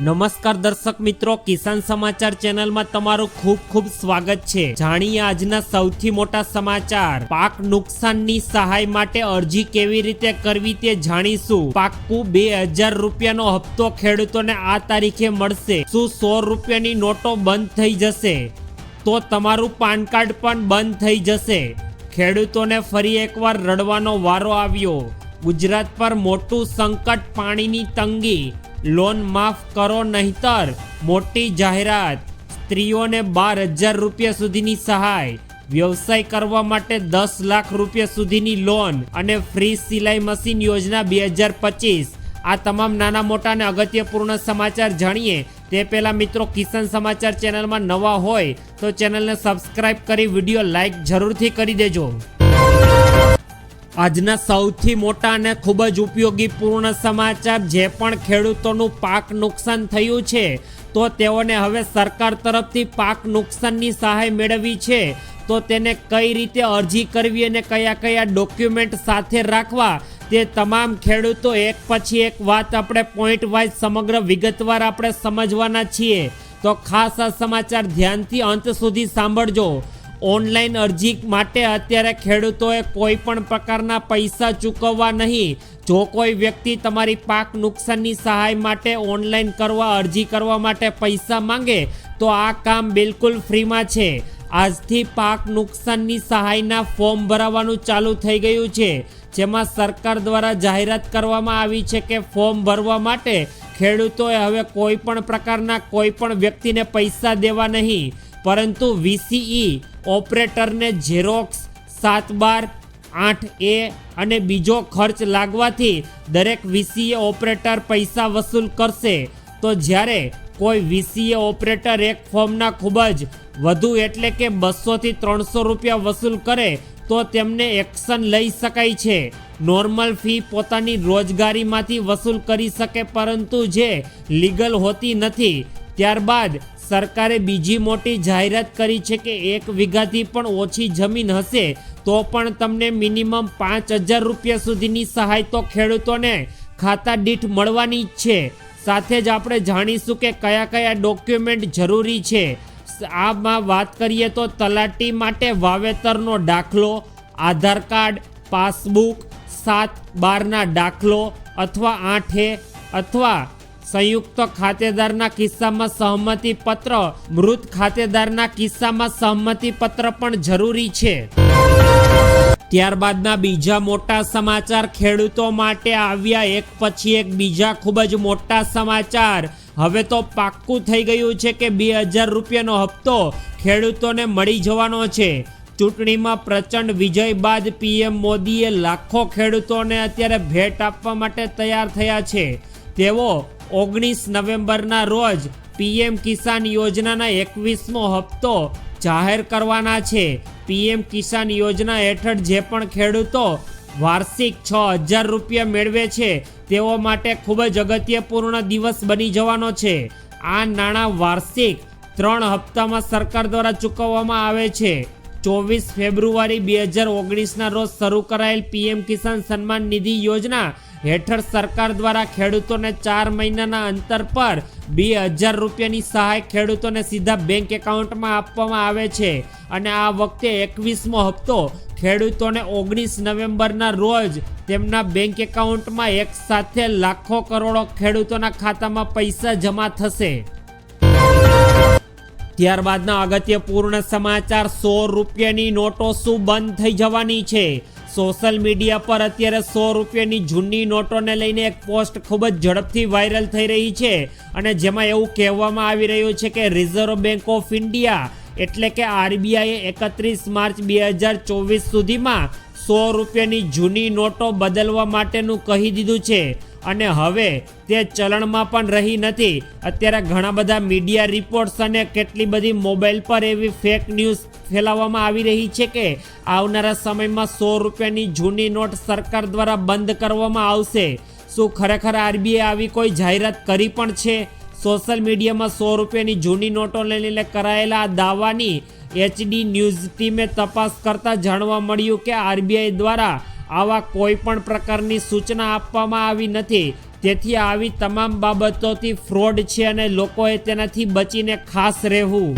નમસ્કાર દર્શક મિત્રો, કિસાન સમાચાર ચેનલમાં તમારું ખૂબ ખૂબ સ્વાગત છે. જાણીએ આજના સૌથી મોટા સમાચાર. પાક નુકસાનની સહાય માટે અરજી કેવી રીતે કરવી તે જાણીશું. પાક્કું બે હજાર રૂપિયાનો હપ્તો ખેડૂતોને આ તારીખે મળશે. શું સો રૂપિયાની નોટો બંધ થઈ જશે? તો તમારું પાન કાર્ડ પણ બંધ થઈ જશે. ખેડૂતોને ફરી એકવાર રડવાનો વારો આવ્યો. ગુજરાત પર મોટું સંકટ પાણીની તંગી. લોન માફ કરો નહીતર મોટી જાહેરાત. સ્ત્રીઓને બાર હજાર રૂપિયા સુધીની સહાય. વ્યવસાય કરવા માટે દસ લાખ રૂપિયા સુધીની લોન અને ફ્રી સિલાઈ મશીન યોજના બે હજાર પચીસ. આ તમામ નાના મોટા અને અગત્યપૂર્ણ સમાચાર જાણીએ. તે પહેલાં મિત્રો કિસાન સમાચાર ચેનલમાં નવા હોય તો ચેનલને સબસ્ક્રાઇબ કરી વીડિયો લાઇક જરૂરથી કરી દેજો. આજના સૌથી મોટા અને ખૂબ જ ઉપયોગી પૂર્ણ સમાચાર જે પણ ખેડૂતોનું પાક નુકસાન થયું છે, તો તેઓને હવે સરકાર તરફથી પાક નુકસાનની સહાય મેળવી છે. તો તેને કઈ રીતે અરજી કરવી અને કયા કયા ડોક્યુમેન્ટ સાથે રાખવા, તે તમામ ખેડૂતો એક પછી એક વાત આપણે પોઈન્ટ વાઇઝ સમગ્ર વિગતવાર આપણે સમજવાના છીએ. તો ખાસ આ સમાચાર ધ્યાનથી અંત સુધી સાંભળજો. ઓનલાઈન અરજી માટે અત્યારે ખેડૂતોએ કોઈ પણ પ્રકારના પૈસા ચૂકવવા નહીં. જો કોઈ વ્યક્તિ તમારી પાક નુકસાનની સહાય માટે ઓનલાઈન કરવા, અરજી કરવા માટે પૈસા માંગે, તો આ કામ બિલકુલ ફ્રીમાં છે. આજથી પાક નુકસાનની સહાયના ફોર્મ ભરાવાનું ચાલુ થઈ ગયું છે. જેમાં સરકાર દ્વારા જાહેરાત કરવામાં આવી છે કે ફોર્મ ભરવા માટે ખેડૂતોએ હવે કોઈ પણ પ્રકારના કોઈ પણ વ્યક્તિને પૈસા દેવા નહીં. પરંતુ વીસીઈ ઓપરેટરને ઝેરોક્સ સાત બાર આઠ એ અને બીજો ખર્ચ લાગવાથી દરેક વીસીએ ઓપરેટર પૈસા વસૂલ કરશે. તો જ્યારે કોઈ વીસીએ ઓપરેટર એક ફોર્મના ખૂબ જ વધુ એટલે કે બસોથી ત્રણસો રૂપિયા વસૂલ કરે, તો તેમને એક્શન લઈ શકાય છે. નોર્મલ ફી પોતાની રોજગારીમાંથી વસૂલ કરી શકે, પરંતુ જે લીગલ હોતી નથી. ત્યારબાદ સરકારે બીજી મોટી જાહેરાત કરી છે કે એક વીઘાથી પણ ઓછી જમીન હશે, તો પણ તમને મિનિમમ પાંચ હજાર રૂપિયા સુધીની સહાય તો ખેડૂતોને ખાતા દીઠ મળવાની જ છે. સાથે જ આપણે જાણીશું કે કયા કયા ડોક્યુમેન્ટ જરૂરી છે. આમાં વાત કરીએ તો તલાટી માટે વાવેતરનો દાખલો, આધાર કાર્ડ, પાસબુક, સાત બારના દાખલો અથવા આઠે અથવા સંયુક્ત ખાતેદારના કિસ્સામાં સહમતિ પત્ર, મૃત ખાતેદારના કિસ્સામાં સહમતિ પત્ર પણ જરૂરી છે. ત્યારબાદના બીજા મોટા સમાચાર, ખેડૂતો માટે આવ્યા એક પછી એક બીજા ખૂબ જ મોટા સમાચાર. હવે તો પાક્કું થઈ ગયું છે કે બે હજાર રૂપિયાનો હપ્તો ખેડૂતોને મળી જવાનો છે. ચૂંટણીમાં પ્રચંડ વિજય બાદ પીએમ મોદીએ લાખો ખેડૂતોને અત્યારે ભેટ આપવા માટે તૈયાર થયા છે. તેઓ ઓગણીસ નવેમ્બરના રોજ પીએમ કિસાન યોજનાના એકવીસમો હપ્તો જાહેર કરવાના છે. પીએમ કિસાન યોજના હેઠળ જે પણ ખેડૂતો વાર્ષિક છ હજાર રૂપિયા મેળવે છે, તેઓ માટે ખૂબ જ અગત્યપૂર્ણ દિવસ બની જવાનો છે. આ નાણાં વાર્ષિક ત્રણ હપ્તામાં સરકાર દ્વારા ચૂકવવામાં આવે છે. ચોવીસ ફેબ્રુઆરી બે હજાર ઓગણીસના રોજ શરૂ કરાયેલ પીએમ કિસાન સન્માન નિધિ યોજના હેઠળ સરકાર દ્વારા ખેડૂતોને ચાર મહિનાના અંતર પર બે હજાર રૂપિયાની સહાય ખેડૂતોને સીધા બેંક એકાઉન્ટમાં આપવામાં આવે છે. અને આ વખતે એકવીસમો હપ્તો ખેડૂતોને ઓગણીસ નવેમ્બરના રોજ તેમના બેંક એકાઉન્ટમાં એક સાથે લાખો કરોડો ખેડૂતોના ખાતામાં પૈસા જમા થશે. ત્યારબાદના અગત્યપૂર્ણ સમાચાર, સો રૂપિયાની નોટો શું બંધ થઈ જવાની છે. સોશિયલ મીડિયા પર અત્યારે સો રૂપિયાની જૂની નોટોને લઈને એક પોસ્ટ ખૂબ જ ઝડપથી વાયરલ થઈ રહી છે અને જેમાં એવું કહેવામાં આવી રહ્યું છે કે રિઝર્વ બેંક ઓફ ઇન્ડિયા એટલે કે આરબીઆઈએ એકત્રીસ માર્ચ બે હજાર ચોવીસ સુધીમાં સો રૂપિયાની જૂની નોટો બદલવા માટેનું કહી દીધું છે. અને હવે તે ચલણમાં પણ રહી નથી. અત્યારે ઘણા બધા મીડિયા રિપોર્ટ્સ અને કેટલી બધી મોબાઈલ પર એવી ફેક ન્યૂઝ ફેલાવવામાં આવી રહી છે કે આવનારા સમયમાં સો રૂપિયાની જૂની નોટ સરકાર દ્વારા બંધ કરવામાં આવશે. શું ખરેખર આરબીઆઈ આવી કોઈ જાહેરાત કરી પણ છે? સોશિયલ મીડિયામાં સો રૂપિયાની જૂની નોટો લઈને કરાયેલા દાવાની એચડી ન્યૂઝ ટીમે તપાસ કરતા જાણવા મળ્યું કે આરબીઆઈ દ્વારા આવા કોઈ પણ પ્રકારની સૂચના આપવામાં આવી નથી. તેથી આવી તમામ બાબતોથી ફ્રોડ છે અને લોકોએ તેનાથી બચીને ખાસ રહેવું.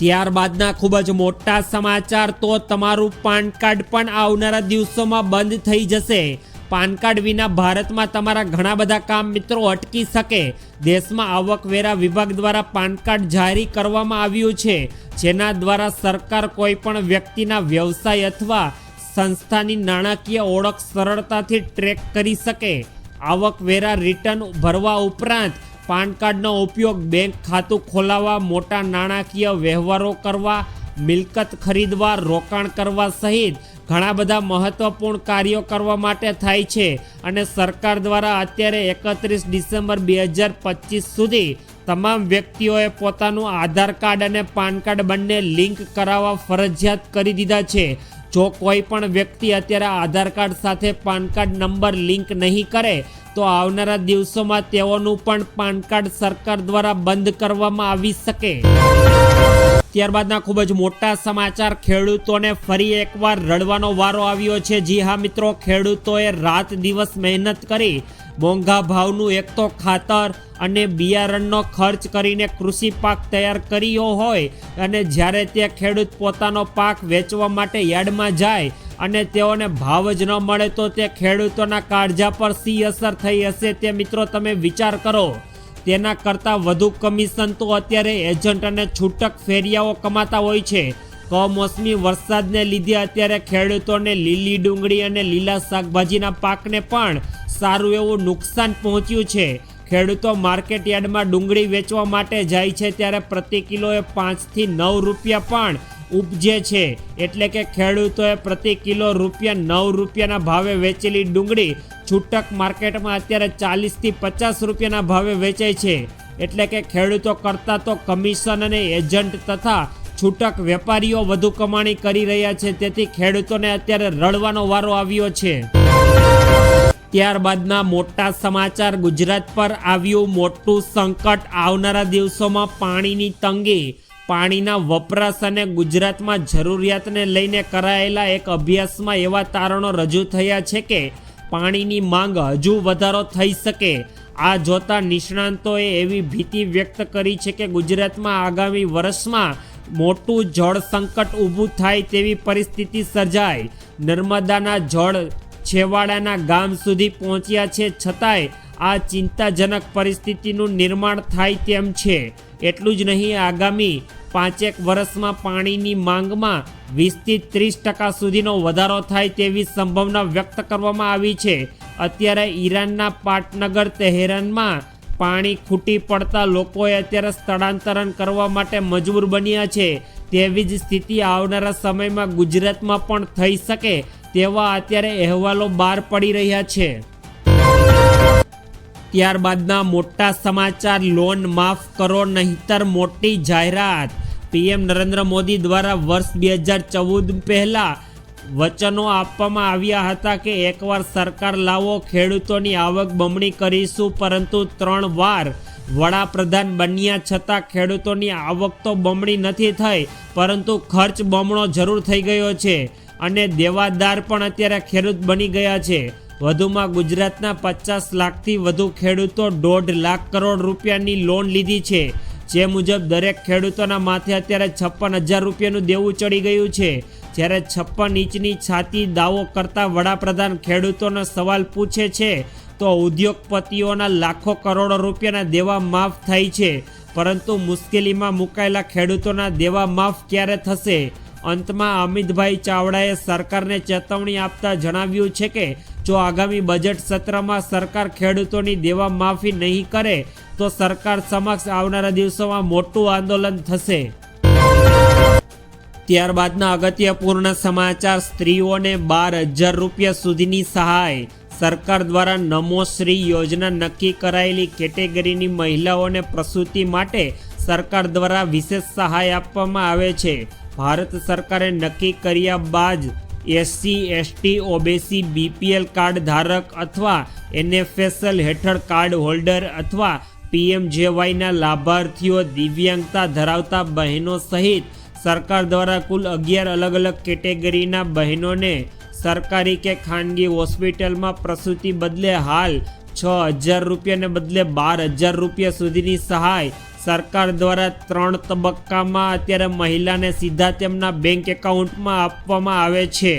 ત્યારબાદના ખૂબ જ મોટા સમાચાર તો તમારું પાન કાર્ડ પણ આવનારા દિવસોમાં બંધ થઈ જશે. પાન કાર્ડ વિના ભારતમાં તમારા ઘણા બધા કામ મિત્રો અટકી શકે. દેશમાં આવકવેરા વિભાગ દ્વારા પાન કાર્ડ જારી કરવામાં આવ્યું છે. જેના દ્વારા સરકાર કોઈ પણ વ્યક્તિના વ્યવસાય અથવા સંસ્થાની નાણાકીય ઓળખ સરળતાથી ટ્રેક કરી શકે. આવકવેરા રિટર્ન ભરવા ઉપરાંત પાન કાર્ડનો ઉપયોગ બેંક ખાતું ખોલાવવા, મોટા નાણાકીય વ્યવહારો કરવા, મિલકત ખરીદવા, રોકાણ કરવા સહિત ઘણા બધા મહત્વપૂર્ણ કાર્યો કરવા માટે થાય છે અને સરકાર દ્વારા અત્યારે એકત્રીસ ડિસેમ્બર બે હજાર પચીસ સુધી તમામ વ્યક્તિઓએ પોતાનું આધાર કાર્ડ અને પાન કાર્ડ બંને લિંક કરાવવા ફરજિયાત કરી દીધા છે. જો કોઈ પણ વ્યક્તિ અત્યારે આધાર કાર્ડ સાથે પાન કાર્ડ નંબર લિંક નહીં કરે, તો આવનારા દિવસોમાં તેઓનું પણ પાન કાર્ડ સરકાર દ્વારા બંધ કરવામાં આવી શકે. ત્યારબાદના ખૂબ જ મોટા સમાચાર, ખેડૂતોને ફરી એકવાર રડવાનો વારો આવ્યો છે. જી હા મિત્રો, ખેડૂતોએ રાત દિવસ મહેનત કરી, મોંઘા ભાવનું એક તો ખાતર અને બિયારણનો ખર્ચ કરીને કૃષિ પાક તૈયાર કર્યો હોય અને જ્યારે તે ખેડૂત પોતાનો પાક વેચવા માટે યાર્ડમાં જાય અને તેઓને ભાવ જ ન મળે તો તે ખેડૂતોના કાળજા પર સી અસર થઈ હશે તે મિત્રો તમે વિચાર કરો. તેના કરતાં વધુ કમિશન તો અત્યારે એજન્ટ અને છૂટક ફેરિયાઓ કમાતા હોય છે. કમોસમી વરસાદને લીધે અત્યારે ખેડૂતોને લીલી ડુંગળી અને લીલા શાકભાજીના પાકને પણ સારું એવું નુકસાન પહોંચ્યું છે. ખેડૂતો માર્કેટ યાર્ડમાં ડુંગળી વેચવા માટે જાય છે ત્યારે પ્રતિ કિલોએ પાંચથી નવ રૂપિયા પણ ઉપજે છે. એટલે કે ખેડૂતોએ પ્રતિ કિલો રૂપિયા નવ રૂપિયાના ભાવે વેચેલી ડુંગળી છૂટક માર્કેટમાં અત્યારે ચાલીસથી પચાસ રૂપિયાના ભાવે વેચાય છે. એટલે કે ખેડૂતો કરતાં તો કમિશન અને એજન્ટ તથા છૂટક વેપારીઓ વધુ કમાણી કરી રહ્યા છે. તેથી ખેડૂતોને અત્યારે રડવાનો વારો આવ્યો છે. ત્યારબાદના મોટા સમાચાર. ગુજરાત પર આવ્યું મોટું સંકટ. આવનારા દિવસોમાં પાણીની તંગી. પાણીના વપરાશ અને ગુજરાતમાં જરૂરિયાતને લઈને કરાયેલા એક અભ્યાસમાં એવા તારણો રજૂ થયા છે કે પાણીની માંગ હજુ વધારો થઈ શકે. આ જોતા નિષ્ણાંતોએ એવી ભીતિ વ્યક્ત કરી છે કે ગુજરાતમાં આગામી વર્ષમાં મોટું જળ સંકટ ઊભું થાય તેવી પરિસ્થિતિ સર્જાય. નર્મદાના જળ છેવાડાના ગામ સુધી પહોંચ્યા છે, છતાંય આ ચિંતાજનક પરિસ્થિતિનું નિર્માણ થાય તેમ છે. એટલું જ નહીં, આગામી પાંચેક વર્ષમાં પાણીની માંગમાં વીસથી ત્રીસ ટકા સુધીનો વધારો થાય તેવી સંભાવના વ્યક્ત કરવામાં આવી છે. અત્યારે ઈરાનના પાટનગર તેહેરાનમાં પાણી ખૂટી પડતા લોકોએ અત્યારે સ્થળાંતરણ કરવા માટે મજબૂર બન્યા છે. તેવી જ સ્થિતિ આવનારા સમયમાં ગુજરાતમાં પણ થઈ શકે તેવા અત્યારે અહેવાલો બહાર પડી રહ્યા છે. ત્યારબાદના મોટા સમાચાર, લોન માફ કરો નહીતર મોટી જાહેરાત. પીએમ નરેન્દ્ર મોદી દ્વારા વર્ષ બે હજાર ચૌદ પહેલાં વચનો આપવામાં આવ્યા હતા કે એકવાર સરકાર લાવો, ખેડૂતોની આવક બમણી કરીશું, પરંતુ ત્રણ વાર વડાપ્રધાન બન્યા છતાં ખેડૂતોની આવક તો બમણી નથી થઈ, પરંતુ ખર્ચ બમણો જરૂર થઈ ગયો છે અને દેવાદાર પણ અત્યારે ખેડૂત બની ગયા છે. વધુમાં ગુજરાતના પચાસ લાખથી વધુ ખેડૂતો દોઢ લાખ કરોડ રૂપિયાની લોન લીધી છે. જે મુજબ દરેક ખેડૂતોના માથે અત્યારે છપ્પન હજાર રૂપિયાનું દેવું ચડી ગયું છે. જ્યારે છપ્પન ઇંચની છાતી દાવો કરતા વડાપ્રધાન ખેડૂતોનો સવાલ પૂછે છે, તો ઉદ્યોગપતિઓના લાખો કરોડો રૂપિયાના દેવા માફ થાય છે. પરંતુ મુશ્કેલીમાં મુકાયેલા ખેડૂતોના દેવા માફ ક્યારે થશે? અંતમાં અમિતભાઈ ચાવડાએ સરકારને ચેતવણી આપતા જણાવ્યું છે કે જો આગામી બજેટ સત્રમાં સરકાર ખેડૂતોની દેવા માફી નહીં કરે, તો સરકાર સમક્ષ આવનારા દિવસોમાં મોટું આંદોલન થશે. ત્યારબાદના અગત્યપૂર્ણ સમાચાર, સ્ત્રીઓને બાર હજાર રૂપિયા સુધીની સહાય. સરકાર દ્વારા નમોશ્રી યોજના નક્કી કરાયેલી કેટેગરીની મહિલાઓને પ્રસૂતિ માટે સરકાર દ્વારા વિશેષ સહાય આપવામાં આવે છે. ભારત સરકારે નક્કી કર્યા બાદ SC, ST, OBC, BPL card ધારક અથવા એનએફએસએલ હેઠળ કાર્ડ હોલ્ડર અથવા પીએમજેવાયના લાભાર્થીઓ દિવ્યાંગતા ધરાવતા બહેનો સહિત સરકાર દ્વારા કુલ અગિયાર અલગ અલગ કેટેગરીના બહેનોને સરકારી કે ખાનગી હોસ્પિટલમાં પ્રસૂતિ બદલે હાલ છ હજાર રૂપિયાને બદલે બાર હજાર રૂપિયા સુધીની સહાય સરકાર દ્વારા ત્રણ તબક્કામાં અત્યારે મહિલાને સીધા તેમના બેંક એકાઉન્ટમાં આપવામાં આવે છે.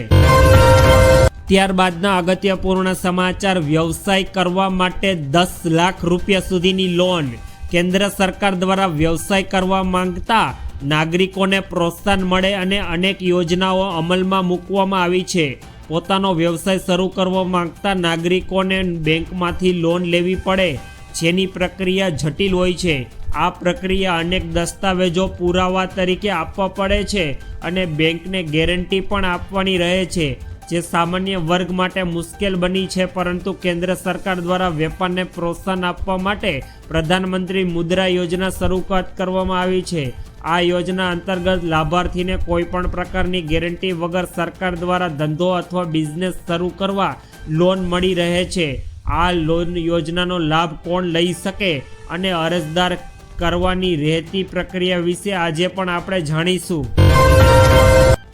ત્યારબાદના અગત્યપૂર્ણ સમાચાર, વ્યવસાય કરવા માટે દસ લાખ રૂપિયા સુધીની લોન કેન્દ્ર સરકાર દ્વારા વ્યવસાય કરવા માંગતા નાગરિકોને પ્રોત્સાહન મળે અને અનેક યોજનાઓ અમલમાં મૂકવામાં આવી છે. પોતાનો વ્યવસાય શરૂ કરવા માંગતા નાગરિકોને બેંકમાંથી લોન લેવી પડે, જેની પ્રક્રિયા જટિલ હોય છે. આ પ્રક્રિયા અનેક દસ્તાવેજો પુરાવા તરીકે આપવા પડે છે અને બેંકને ગેરંટી પણ આપવાની રહે છે, જે સામાન્ય વર્ગ માટે મુશ્કેલ બની છે, પરંતુ કેન્દ્ર સરકાર દ્વારા વેપારને પ્રોત્સાહન આપવા માટે પ્રધાનમંત્રી મુદ્રા યોજના શરૂઆત કરવામાં આવી છે. આ યોજના અંતર્ગત લાભાર્થીને કોઈ પણ પ્રકારની ગેરંટી વગર સરકાર દ્વારા ધંધો અથવા બિઝનેસ શરૂ કરવા લોન મળી રહે છે. આ લોન યોજનાનો લાભ કોણ લઈ શકે અને અરજદાર કરવાની રહેતી પ્રક્રિયા વિશે આજે પણ આપણે જાણીશું.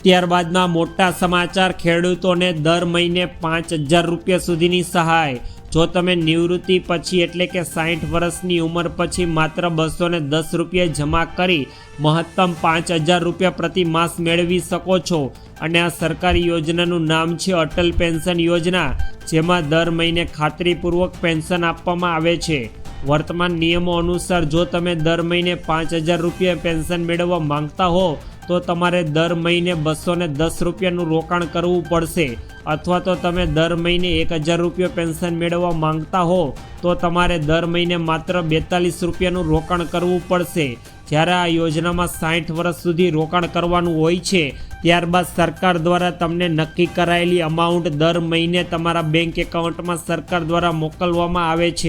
ત્યારબાદના મોટા સમાચાર ખેડૂતોને દર મહિને પાંચ હજાર રૂપિયા સુધીની સહાય. જો તમે નિવૃત્તિ પછી એટલે કે સાઠ વર્ષની ઉંમર પછી માત્ર બસો ને દસ રૂપિયા જમા કરી મહત્તમ પાંચ હજાર રૂપિયા પ્રતિ માસ મેળવી શકો છો. અને આ સરકારી યોજનાનું નામ છે અટલ પેન્શન યોજના, જેમાં દર મહિને ખાતરીપૂર્વક પેન્શન આપવામાં આવે છે. વર્તમાન નિયમો અનુસાર જો તમે દર મહિને પાંચ હજાર રૂપિયા પેન્શન મેળવવા માંગતા હો, તો તમારે દર મહિને બસો ને દસ રૂપિયાનું રોકાણ કરવું પડશે. અથવા તો તમે દર મહિને એક હજાર રૂપિયા પેન્શન મેળવવા માંગતા હો, તો તમારે દર મહિને માત્ર બેતાલીસ રૂપિયાનું રોકાણ કરવું પડશે. જ્યારે આ યોજનામાં સાઠ વર્ષ સુધી રોકાણ કરવાનું હોય છે, ત્યારબાદ સરકાર દ્વારા તમને નક્કી કરાયેલી અમાઉન્ટ દર મહિને તમારા બેંક એકાઉન્ટમાં સરકાર દ્વારા મોકલવામાં આવે છે.